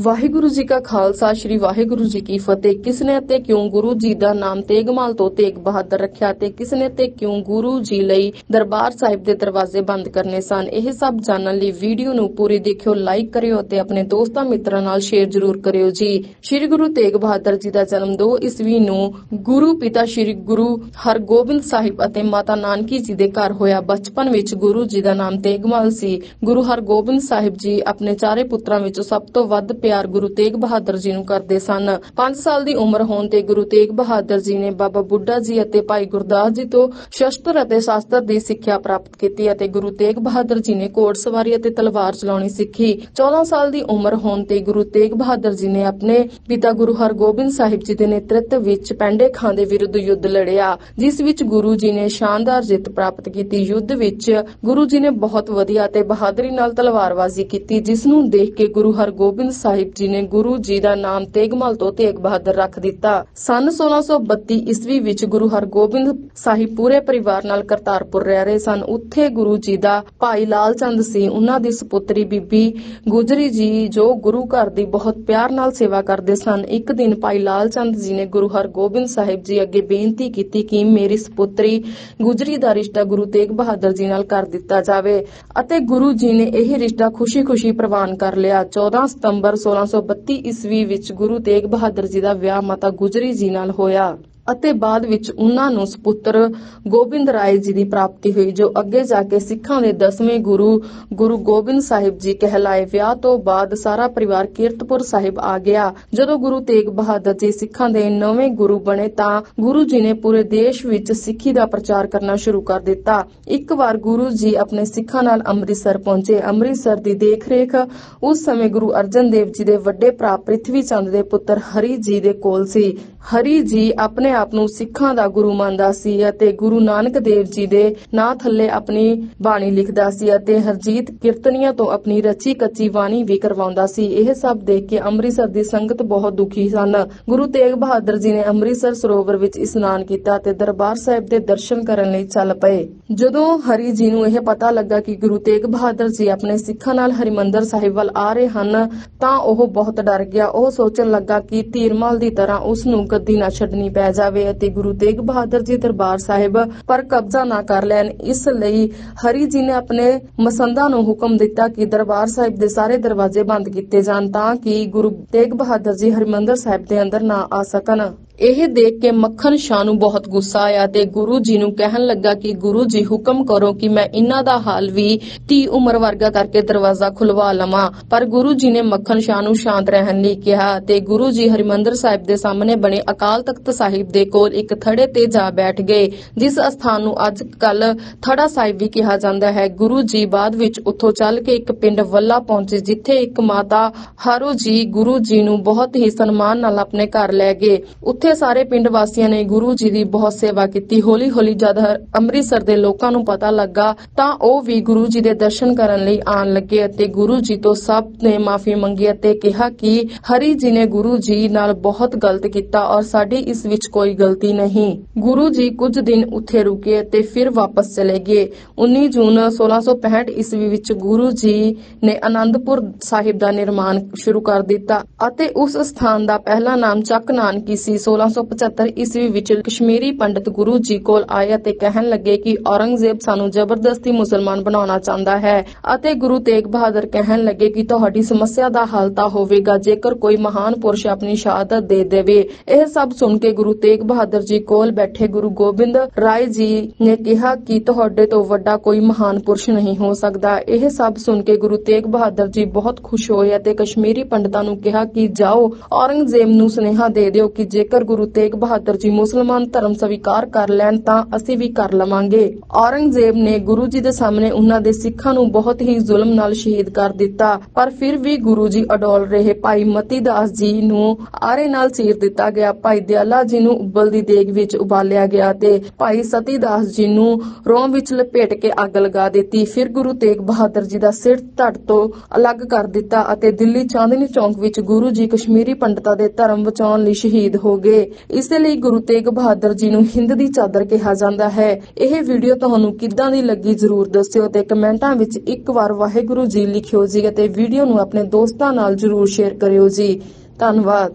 ਵਾਹਿਗੁਰੂ ਜੀ ਕਾ ਖਾਲਸਾ, ਸ੍ਰੀ ਵਾਹਿਗੁਰੂ ਜੀ ਕੀ ਫਤਿਹ। ਕਿਸ ਨੇ ਅਤੇ ਕਿਉਂ ਗੁਰੂ ਜੀ ਦਾ ਨਾਮ ਤੇਗਮਾਲ ਤੋਂ ਤੇਗ ਬਹਾਦਰ ਰੱਖਿਆ ਤੇ ਕਿਸ ਨੇ ਤੇ ਕਿਉਂ ਗੁਰੂ ਜੀ ਲਈ ਦਰਬਾਰ ਸਾਹਿਬ ਦੇ ਦਰਵਾਜ਼ੇ ਬੰਦ ਕਰਨੇ ਸਨ? ਇਹ ਸਭ ਜਾਣਨ ਲਈ ਵੀਡੀਓ ਨੂੰ ਪੂਰੀ ਦੇਖਿਓ, ਲਾਈਕ ਕਰਿਓ ਤੇ ਆਪਣੇ ਦੋਸਤਾਂ ਮਿੱਤਰਾਂ ਨਾਲ ਸ਼ੇਅਰ ਜ਼ਰੂਰ ਕਰਿਓ ਜੀ। ਸ੍ਰੀ ਗੁਰੂ ਤੇਗ ਬਹਾਦਰ ਜੀ ਦਾ ਜਨਮ 2 ਈਸਵੀ ਨੂੰ ਗੁਰੂ ਪਿਤਾ ਸ੍ਰੀ ਗੁਰੂ ਹਰਗੋਬਿੰਦ ਸਾਹਿਬ ਅਤੇ ਮਾਤਾ ਨਾਨਕੀ ਜੀ ਦੇ ਘਰ ਹੋਇਆ। ਬਚਪਨ ਵਿੱਚ ਗੁਰੂ ਜੀ ਦਾ ਨਾਮ ਤੇਗਮਾਲ ਸੀ। ਗੁਰੂ ਹਰਗੋਬਿੰਦ ਸਾਹਿਬ ਜੀ ਆਪਣੇ ਚਾਰੇ ਪੁੱਤਰਾਂ ਵਿੱਚੋਂ ਸਭ ਤੋਂ ਵੱਧ ਪਿਆਰ ਗੁਰੂ ਤੇਗ ਬਹਾਦਰ ਜੀ ਨੂੰ ਕਰਦੇ ਸਨ। 5 ਸਾਲ ਦੀ ਉਮਰ ਹੋਣ ਤੇ ਗੁਰੂ ਤੇਗ ਬਹਾਦਰ ਜੀ ਨੇ ਬਾਬਾ ਬੁੱਢਾ ਜੀ ਅਤੇ ਭਾਈ ਗੁਰਦਾਸ ਜੀ ਤੋਂ ਸ਼ਸਤਰ ਅਤੇ ਸ਼ਾਸਤਰ ਦੀ ਸਿੱਖਿਆ ਪ੍ਰਾਪਤ ਕੀਤੀ ਅਤੇ ਗੁਰੂ ਤੇਗ ਬਹਾਦਰ ਜੀ ਨੇ ਘੋੜ ਸਵਾਰੀ ਅਤੇ ਤਲਵਾਰ ਚਲਾਉਣੀ ਸਿੱਖੀ। 14 ਸਾਲ ਦੀ ਉਮਰ ਹੋਣ ਤੇ ਗੁਰੂ ਤੇਗ ਬਹਾਦਰ ਜੀ ਨੇ ਆਪਣੇ ਪਿਤਾ ਗੁਰੂ ਹਰਗੋਬਿੰਦ ਸਾਹਿਬ ਜੀ ਦੇ ਨੇਤਰਤਵ ਵਿੱਚ ਪੈਂਡੇ ਖਾਂ ਦੇ ਵਿਰੁੱਧ ਯੁੱਧ ਲੜਿਆ, ਜਿਸ ਵਿੱਚ ਗੁਰੂ ਜੀ ਨੇ ਸ਼ਾਨਦਾਰ ਜਿੱਤ ਪ੍ਰਾਪਤ ਕੀਤੀ। ਯੁੱਧ ਵਿੱਚ ਗੁਰੂ ਜੀ ਨੇ ਬਹੁਤ ਵਧੀਆ ਤੇ ਬਹਾਦਰੀ ਨਾਲ ਤਲਵਾਰਬਾਜ਼ੀ ਕੀਤੀ, ਜਿਸ ਨੂੰ ਦੇਖ ਕੇ ਗੁਰੂ ਹਰਗੋਬਿੰਦ ਸਾਹਿਬ ਸਾਹਿਬ ਜੀ ਨੇ ਗੁਰੂ ਜੀ ਦਾ ਨਾਮ ਤੇਗਮਲ ਤੋਂ ਤੇਗ ਬਹਾਦਰ ਰੱਖ ਦਿੱਤਾ। ਸਨ 1632 ਈਸਵੀ ਵਿੱਚ ਗੁਰੂ ਹਰਗੋਬਿੰਦ ਸਾਹਿਬ ਪੂਰੇ ਪਰਿਵਾਰ ਨਾਲ ਕਰਤਾਰਪੁਰ ਰਹਿ ਰਹੇ ਸਨ। ਉੱਥੇ ਗੁਰੂ ਜੀ ਦਾ ਭਾਈ ਲਾਲ ਚੰਦ ਸੀ। ਉਹਨਾਂ ਦੀ ਸੁਪੁੱਤਰੀ ਬੀਬੀ ਗੁਜਰੀ ਜੀ ਜੋ ਗੁਰੂ ਘਰ ਦੀ ਬਹੁਤ ਪਿਆਰ ਨਾਲ ਸੇਵਾ ਕਰਦੇ ਸਨ। ਇੱਕ ਦਿਨ ਭਾਈ ਲਾਲ ਚੰਦ ਜੀ ਨੇ ਗੁਰੂ ਹਰਗੋਬਿੰਦ ਸਾਹਿਬ ਜੀ ਅੱਗੇ ਬੇਨਤੀ ਕੀਤੀ ਕਿ ਮੇਰੀ ਸੁਪੁੱਤਰੀ ਗੁਜਰੀ ਦਾ ਰਿਸ਼ਤਾ ਗੁਰੂ ਤੇਗ ਬਹਾਦਰ ਜੀ ਨਾਲ ਕਰ ਦਿੱਤਾ ਜਾਵੇ ਅਤੇ ਗੁਰੂ ਜੀ ਨੇ ਇਹ ਰਿਸ਼ਤਾ ਖੁਸ਼ੀ-ਖੁਸ਼ੀ ਪ੍ਰਵਾਨ ਕਰ ਲਿਆ। 14 ਸਤੰਬਰ 1632 ਈਸਵੀ ਵਿੱਚ ਗੁਰੂ ਤੇਗ ਬਹਾਦਰ ਜੀ ਦਾ ਵਿਆਹ ਮਾਤਾ ਗੁਜਰੀ ਜੀ ਨਾਲ ਹੋਇਆ। ਅਤੇ ਬਾਅਦ ਵਿੱਚ ਉਹਨਾਂ ਨੂੰ ਸੁਪੁੱਤਰ ਗੋਬਿੰਦ ਰਾਏ ਜੀ ਦੀ ਪ੍ਰਾਪਤੀ ਹੋਈ, ਜੋ ਅੱਗੇ ਜਾ ਕੇ ਸਿੱਖਾਂ ਦੇ 10ਵੇਂ ਗੁਰੂ ਗੁਰੂ ਗੋਬਿੰਦ ਸਾਹਿਬ ਜੀ ਕਹਿਲਾਏ। ਵਿਆਹ ਤੋਂ ਬਾਅਦ ਸਾਰਾ ਪਰਿਵਾਰ ਕੀਰਤਪੁਰ ਸਾਹਿਬ ਆ ਗਿਆ। ਜਦੋਂ ਗੁਰੂ ਤੇਗ ਬਹਾਦਰ ਜੀ ਸਿੱਖਾਂ ਦੇ ਨਵੇਂ ਗੁਰੂ ਬਣੇ ਤਾਂ ਗੁਰੂ ਜੀ ਨੇ ਪੂਰੇ ਦੇਸ਼ ਵਿੱਚ ਸਿੱਖੀ ਦਾ ਪ੍ਰਚਾਰ ਕਰਨਾ ਸ਼ੁਰੂ ਕਰ ਦਿੱਤਾ। ਇੱਕ ਵਾਰ ਗੁਰੂ ਜੀ ਆਪਣੇ ਸਿੱਖਾਂ ਨਾਲ ਅੰਮ੍ਰਿਤਸਰ ਪਹੁੰਚੇ। ਅੰਮ੍ਰਿਤਸਰ ਦੀ ਦੇਖਰੇਖ ਉਸ ਸਮੇਂ ਗੁਰੂ ਅਰਜਨ ਦੇਵ ਜੀ ਦੇ ਵੱਡੇ ਭਰਾ ਪ੍ਰਿਥਵੀ ਚੰਦ ਦੇ ਪੁੱਤਰ ਹਰੀ ਜੀ ਦੇ ਕੋਲ ਸੀ। ਹਰੀ ਜੀ ਆਪਣੇ ਆਪ ਨੂੰ ਸਿੱਖਾਂ ਦਾ ਗੁਰੂ ਮੰਨਦਾ ਸੀ ਅਤੇ ਗੁਰੂ ਨਾਨਕ ਦੇਵ ਜੀ ਦੇ ਨਾਂ ਥੱਲੇ ਆਪਣੀ ਬਾਣੀ ਲਿਖਦਾ ਸੀ ਅਤੇ ਹਰਜੀਤ ਕੀਰਤਨੀਆਂ ਤੋਂ ਆਪਣੀ ਰਚੀ ਕੱਚੀ ਬਾਣੀ ਵੀ ਕਰਵਾਉਂਦਾ ਸੀ। ਇਹ ਸਭ ਦੇਖ ਕੇ ਅੰਮ੍ਰਿਤਸਰ ਦੀ ਸੰਗਤ ਬਹੁਤ ਦੁਖੀ ਸਨ। ਗੁਰੂ ਤੇਗ ਬਹਾਦਰ ਜੀ ਨੇ ਅੰਮ੍ਰਿਤਸਰ ਸਰੋਵਰ ਵਿੱਚ ਇਸ਼ਨਾਨ ਕੀਤਾ ਤੇ ਦਰਬਾਰ ਸਾਹਿਬ ਦੇ ਦਰਸ਼ਨ ਕਰਨ ਲਈ ਚੱਲ ਪਏ। ਜਦੋਂ ਹਰੀ ਜੀ ਨੂੰ ਇਹ ਪਤਾ ਲੱਗਾ ਕਿ ਗੁਰੂ ਤੇਗ ਬਹਾਦਰ ਜੀ ਆਪਣੇ ਸਿੱਖਾਂ ਨਾਲ ਹਰਿਮੰਦਰ ਸਾਹਿਬ ਵੱਲ ਆ ਰਹੇ ਹਨ, ਤਾਂ ਉਹ ਬਹੁਤ ਡਰ ਗਿਆ। ਉਹ ਸੋਚਣ ਲੱਗਾ ਕਿ ਧੀਰਮਲ ਦੀ ਤਰ੍ਹਾਂ ਉਸ ਨੂੰ ਗੱਦੀ ਨਾ ਛੱਡਣੀ ਪੈ ਜਾਵੇ ਅਤੇ ਗੁਰੂ ਤੇਗ ਬਹਾਦਰ ਜੀ ਦਰਬਾਰ ਸਾਹਿਬ ਪਰ ਕਬਜ਼ਾ ਨਾ ਕਰ ਲੈਣ। ਇਸ ਲਈ ਹਰੀ ਜੀ ਨੇ ਆਪਣੇ ਮਸੰਦਾਂ ਨੂੰ ਹੁਕਮ ਦਿੱਤਾ ਕਿ ਦਰਬਾਰ ਸਾਹਿਬ ਦੇ ਸਾਰੇ ਦਰਵਾਜ਼ੇ ਬੰਦ ਕੀਤੇ ਜਾਣ ਤਾਂ ਕਿ ਗੁਰੂ ਤੇਗ ਬਹਾਦਰ ਜੀ ਹਰਿਮੰਦਰ ਸਾਹਿਬ ਦੇ ਅੰਦਰ ਨਾ ਆ ਸਕਣ। ਇਹ ਦੇਖ ਕੇ ਮੱਖਣ ਸ਼ਾਹ ਨੂੰ ਬਹੁਤ ਗੁੱਸਾ ਆਇਆ ਤੇ ਗੁਰੂ ਜੀ ਨੂੰ ਕਹਿਣ ਲੱਗਾ ਕਿ ਗੁਰੂ ਜੀ ਹੁਕਮ ਕਰੋ ਕਿ ਮੈਂ ਇਹਨਾਂ ਦਾ ਹਾਲ ਵੀ 30 ਉਮਰ ਵਰਗਾ ਕਰਕੇ ਦਰਵਾਜ਼ਾ ਖੁਲਵਾ ਲਵਾਂ। ਪਰ ਗੁਰੂ ਜੀ ਨੇ ਮੱਖਣ ਸ਼ਾਹ ਨੂੰ ਸ਼ਾਂਤ ਰਹਿਣ ਲਈ ਕਿਹਾ ਤੇ ਗੁਰੂ ਜੀ ਹਰਿਮੰਦਰ ਸਾਹਿਬ ਦੇ ਸਾਹਮਣੇ ਬਣੇ ਅਕਾਲ ਤਖਤ ਸਾਹਿਬ ਦੇ ਕੋਲ ਇੱਕ ਥੜੇ ਤੇ ਜਾ ਬੈਠ ਗਏ, ਜਿਸ ਅਸਥਾਨ ਨੂੰ ਅੱਜ ਕੱਲ ਥੜਾ ਸਾਹਿਬ ਵੀ ਕਿਹਾ ਜਾਂਦਾ ਹੈ। ਗੁਰੂ ਜੀ ਬਾਅਦ ਵਿੱਚ ਉੱਥੋਂ ਚੱਲ ਕੇ ਇੱਕ ਪਿੰਡ ਵੱਲਾ ਪਹੁੰਚੇ, ਜਿੱਥੇ ਇੱਕ ਮਾਤਾ ਹਾਰੂ ਜੀ ਗੁਰੂ ਜੀ ਨੂੰ ਬਹੁਤ ਹੀ ਸਨਮਾਨ ਨਾਲ ਆਪਣੇ ਘਰ ਲੈ ਗਏ। ਉੱਥੇ ਸਾਰੇ ਪਿੰਡ ਵਾਸੀਆਂ ਨੇ ਗੁਰੂ ਜੀ ਦੀ ਬਹੁਤ ਸੇਵਾ ਕੀਤੀ। ਹੌਲੀ-ਹੌਲੀ ਜਦ ਅੰਮ੍ਰਿਤਸਰ ਦੇ ਲੋਕਾਂ ਨੂੰ ਪਤਾ ਲੱਗਾ, ਤਾਂ ਉਹ ਵੀ ਗੁਰੂ ਜੀ ਦੇ ਦਰਸ਼ਨ ਕਰਨ ਲਈ ਆਉਣ ਲੱਗੇ ਅਤੇ ਗੁਰੂ ਜੀ ਤੋਂ ਸਭ ਨੇ ਮਾਫੀ ਮੰਗੀ ਅਤੇ ਕਿਹਾ ਕਿ ਹਰੀ ਜੀ ਨੇ ਗੁਰੂ ਜੀ ਨਾਲ ਬਹੁਤ ਗਲਤ ਕੀਤਾ ਔਰ ਸਾਡੀ ਇਸ ਵਿੱਚ ਕੋਈ ਗਲਤੀ ਨਹੀਂ। ਗੁਰੂ ਜੀ ਕੁਝ ਦਿਨ ਉੱਥੇ ਰੁਕੇ ਅਤੇ ਫਿਰ ਵਾਪਸ ਚਲੇ ਗਏ। 19 ਜੂਨ 1665 ਈਸਵੀ ਵਿੱਚ ਗੁਰੂ ਜੀ ਨੇ ਆਨੰਦਪੁਰ ਸਾਹਿਬ ਦਾ ਨਿਰਮਾਣ ਸ਼ੁਰੂ ਕਰ ਦਿੱਤਾ ਅਤੇ ਉਸ ਸਥਾਨ ਦਾ ਪਹਿਲਾ ਨਾਮ ਚੱਕ ਨਾਨਕੀ ਸੀ। 1675 ਈਸਵੀ ਵਿੱਚ ਕਸ਼ਮੀਰੀ ਪੰਡਤ ਗੁਰੂ ਜੀ ਕੋਲ ਆਏ ਅਤੇ ਕਹਿਣ ਲੱਗੇ ਕਿ ਔਰੰਗਜ਼ੇਬ ਸਾਨੂੰ ਜ਼ਬਰਦਸਤੀ ਮੁਸਲਮਾਨ ਬਣਾਉਣਾ ਚਾਹੁੰਦਾ ਹੈ ਅਤੇ ਗੁਰੂ ਤੇਗ ਬਹਾਦਰ ਕਹਿਣ ਲੱਗੇ ਕਿ ਤੁਹਾਡੀ ਸਮੱਸਿਆ ਦਾ ਹੱਲ ਤਾਂ ਹੋਵੇਗਾ, ਜੇਕਰ ਕੋਈ ਮਹਾਨ ਪੁਰਸ਼ ਆਪਣੀ ਸ਼ਹਾਦਤ ਦੇ ਦੇਵੇ। ਇਹ ਸਭ ਸੁਣ ਕੇ ਗੁਰੂ ਤੇਗ ਬਹਾਦਰ ਜੀ ਕੋਲ ਬੈਠੇ ਗੁਰੂ ਗੋਬਿੰਦ ਰਾਏ ਜੀ ਨੇ ਕਿਹਾ ਕਿ ਤੁਹਾਡੇ ਤੋਂ ਵੱਡਾ ਕੋਈ ਮਹਾਨ ਪੁਰਸ਼ ਨਹੀਂ ਹੋ ਸਕਦਾ। ਇਹ ਸਭ ਸੁਣ ਕੇ ਗੁਰੂ ਤੇਗ ਬਹਾਦਰ ਜੀ ਬਹੁਤ ਖੁਸ਼ ਹੋਏ ਅਤੇ ਕਸ਼ਮੀਰੀ ਪੰਡਤਾਂ ਨੂੰ ਕਿਹਾ ਕਿ ਜਾਓ, ਔਰੰਗਜ਼ੇਬ ਨੂੰ ਸੁਨੇਹਾ ਦੇ ਦਿਓ ਕਿ ਜੇਕਰ ਗੁਰੂ ਤੇਗ ਬਹਾਦਰ ਜੀ ਮੁਸਲਮਾਨ ਧਰਮ ਸਵੀਕਾਰ ਕਰ ਲੈਣ ਤਾਂ ਅਸੀਂ ਵੀ ਕਰ ਲਵਾਂਗੇ। ਔਰੰਗਜ਼ੇਬ ਨੇ ਗੁਰੂ ਜੀ ਦੇ ਸਾਹਮਣੇ ਉਹਨਾਂ ਦੇ ਸਿੱਖਾਂ ਨੂੰ ਬਹੁਤ ਹੀ ਜ਼ੁਲਮ ਨਾਲ ਸ਼ਹੀਦ ਕਰ ਦਿੱਤਾ, ਪਰ ਫਿਰ ਵੀ ਗੁਰੂ ਜੀ ਅਡੋਲ ਰਹੇ ਭਾਈ ਮਤੀ ਦਾਸ ਜੀ ਨੂੰ ਆਰੇ ਨਾਲ ਚੀਰ ਦਿੱਤਾ ਗਿਆ। ਭਾਈ ਦਿਆਲਾ ਜੀ ਨੂੰ ਉਬਲਦੀ ਦੇਗ ਵਿੱਚ ਉਬਾਲਿਆ ਗਿਆ ਤੇ ਭਾਈ ਸਤੀ ਦਾਸ ਜੀ ਨੂੰ ਰੋਮ ਵਿੱਚ ਲਪੇਟ ਕੇ ਅੱਗ ਲਗਾ ਦਿੱਤੀ। ਫਿਰ ਗੁਰੂ ਤੇਗ ਬਹਾਦਰ ਜੀ ਦਾ ਸਿਰ ਧੜ ਤੋਂ ਅਲੱਗ ਕਰ ਦਿੱਤਾ ਅਤੇ ਦਿੱਲੀ ਚਾਂਦਨੀ ਚੌਂਕ ਵਿੱਚ ਗੁਰੂ ਜੀ ਕਸ਼ਮੀਰੀ ਪੰਡਤਾਂ ਦੇ ਧਰਮ ਬਚਾਉਣ ਲਈ ਸ਼ਹੀਦ ਹੋ ਗਏ। ਸੀਗੇ ਇਸ ਲਈ ਗੁਰੂ ਤੇਗ ਬਹਾਦਰ ਜੀ ਨੂੰ ਹਿੰਦ ਦੀ ਚਾਦਰ ਕਿਹਾ ਜਾਂਦਾ ਹੈ। ਇਹ ਵੀਡੀਓ ਤੁਹਾਨੂੰ ਕਿੱਦਾਂ ਦੀ ਲੱਗੀ ਜਰੂਰ ਦੱਸਿਓ ਤੇ ਕਮੈਂਟਾਂ ਵਿੱਚ ਇੱਕ ਵਾਰ ਵਾਹਿਗੁਰੂ ਜੀ ਲਿਖਿਓ ਜੀ ਅਤੇ ਵੀਡੀਓ ਨੂੰ ਆਪਣੇ ਦੋਸਤਾਂ ਨਾਲ ਜਰੂਰ ਸ਼ੇਅਰ ਕਰਿਓ ਜੀ। ਧੰਨਵਾਦ।